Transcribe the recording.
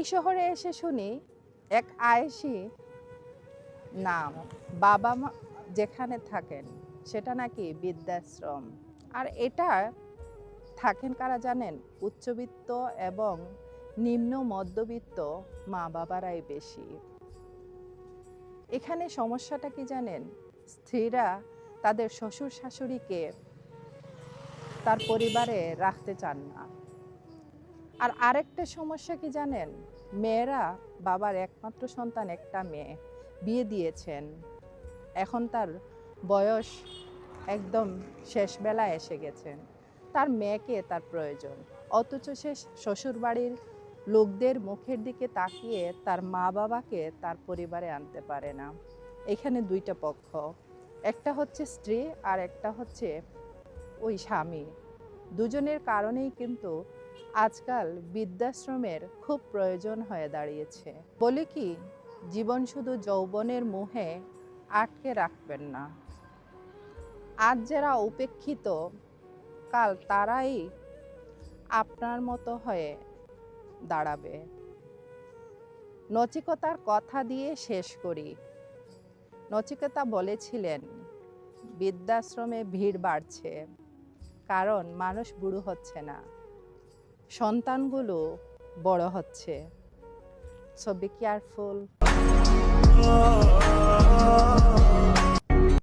এই শহরে এসে শুনি এক আয়েসি নাম, বাবা মা যেখানে থাকেন, সেটা নাকি বৃদ্ধাশ্রম। আর এটা থাকেন কারা জানেন? উচ্চবিত্ত এবং নিম্ন মধ্যবিত্ত মা বাবারাই বেশি। এখানে সমস্যাটা কি জানেন? স্ত্রীরা তাদের শ্বশুর শাশুড়িকে তার পরিবারে রাখতে চান না। আর আরেকটা সমস্যা কি জানেন? মেয়েরা বাবার একমাত্র সন্তান একটা মেয়ে। বিয়ে দিয়েছেন। এখন তার বয়স একদম শেষ বেলায় এসে গেছেন তার মেয়েকে তার প্রয়োজন। অথচ সে শ্বশুরবাড়ির লোকদের মুখের দিকে তাকিয়ে তার মা বাবাকে তার পরিবারে আনতে পারে না। এখানে দুইটা পক্ষ। একটা হচ্ছে স্ত্রী আর একটা হচ্ছে ওই স্বামী। দুজনের কারণেই কিন্তু আজকাল বৃদ্ধাশ্রমের খুব প্রয়োজন হয়ে দাঁড়িয়েছে। বলে কি, জীবন শুধু যৌবনের মুহে আটকে রাখবেন না। আজ যারা উপেক্ষিত, কাল তারাই আপনার মতো হয়ে দাঁড়াবে। নচিকতার কথা দিয়ে শেষ করি। নচিকতা বলেছিলেন, বৃদ্ধাশ্রমে ভিড় বাড়ছে। কারণ মানুষ বুড়ো হচ্ছে না। সন্তানগুলো বড় হচ্ছে। So be careful